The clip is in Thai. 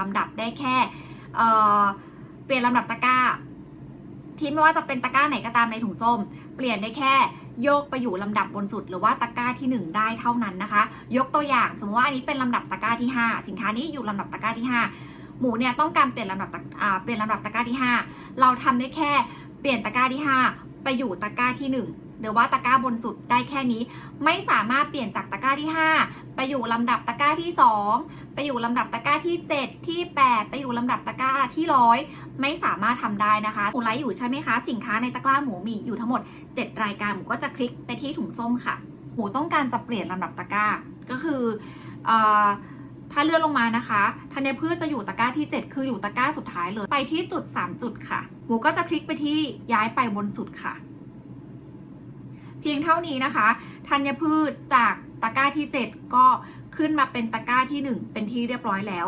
ลำดับได้แค่เออเปลี่ยนลำดับตะกร้า ที่ไม่ว่าจะเป็นตะกร้าไหนก็ตามในถุงส้ม เปลี่ยนได้แค่โยกไปอยู่ลำดับบนสุด หรือว่าตะกร้าที่ 1 ได้เท่านั้นนะคะ ยกตัวอย่างสมมติว่าอันนี้เป็นลำดับตะกร้าที่ 5 สินค้านี้อยู่ลำดับตะกร้าที่ 5 หมูเนี่ยต้องการเปลี่ยนลำดับตะอ่าเปลี่ยนลำดับตะกร้าที่ 5 เราทำได้แค่เปลี่ยนตะกร้าที่ 5 ไปอยู่ตะกร้าที่ 1 หรือว่าตะกร้าบนสุดได้แค่นี้ ไม่สามารถเปลี่ยนจากตะกร้าที่ 5 ไปอยู่ลำดับตะกร้าที่ 2 ไปอยู่ลำดับตะกร้าที่ 7 ที่ 8 ไปอยู่ลำดับตะกร้าที่ร้อยไม่สามารถทำได้นะคะหมูไลอยู่ใช่ไหมคะ สินค้าในตะกร้าหมูมีอยู่ทั้งหมด 7 รายการหมูก็จะคลิกไปที่ถุงส้มค่ะ หมูต้องการจะเปลี่ยนลำดับตะกร้าก็คืออถ้าเลื่อนลงมานะคะธัญพืชจะอยู่ตะกร้าที่ 7 คืออยู่ตะกร้าสุดท้ายเลย ไปที่จุด 3 จุดค่ะ หมูก็จะคลิกไปที่ย้ายไปบนสุดค่ะ พียงเท่านี้นะคะธัญพืชจากตะกร้าที่ 7 ก็ขึ้นมาเป็นตะกร้าที่ 1 เป็นที่เรียบร้อยแล้ว